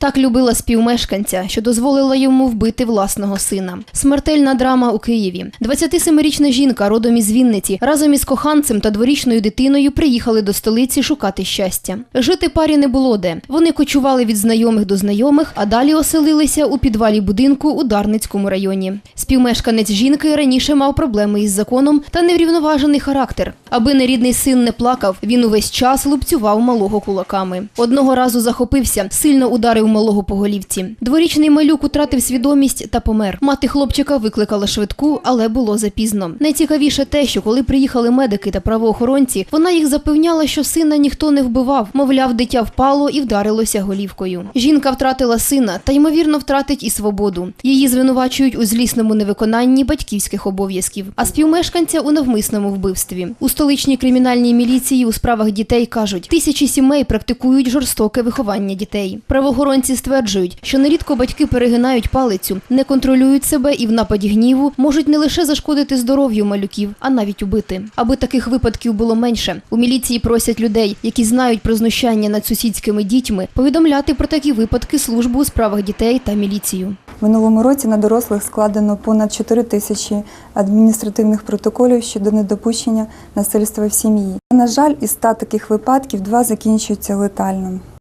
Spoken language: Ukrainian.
Так любила співмешканця, що дозволила йому вбити власного сина. Смертельна драма у Києві. 27-річна жінка, родом із Вінниці, разом із коханцем та дворічною дитиною приїхали до столиці шукати щастя. Жити парі не було де. Вони кочували від знайомих до знайомих, а далі оселилися у підвалі будинку у Дарницькому районі. Співмешканець жінки раніше мав проблеми із законом та неврівноважений характер. Аби нерідний син не плакав, він увесь час лупцював малого кулаками. Одного разу захопився, сильно ударив малого по голівці. Дворічний малюк утратив свідомість та помер. Мати хлопчика викликала швидку, але було запізно. Найцікавіше те, що коли приїхали медики та правоохоронці, вона їх запевняла, що сина ніхто не вбивав. Мовляв, дитя впало і вдарилося голівкою. Жінка втратила сина та ймовірно втратить і свободу. Її звинувачують у злісному невиконанні батьківських обов'язків, а співмешканця у навмисному вбивстві. У столичній кримінальній міліції у справах дітей кажуть, тисячі сімей практикують жорстоке виховання дітей. Правоохоронці стверджують, що нерідко батьки перегинають палицю, не контролюють себе і в нападі гніву можуть не лише зашкодити здоров'ю малюків, а навіть убити. Аби таких випадків було менше, у міліції просять людей, які знають про знущання над сусідськими дітьми, повідомляти про такі випадки службу у справах дітей та міліцію. Минулому році на дорослих складено понад 4 тисячі адміністративних протоколів щодо недопущення насильства в сім'ї. На жаль, із 100 таких випадків два закінчуються летально.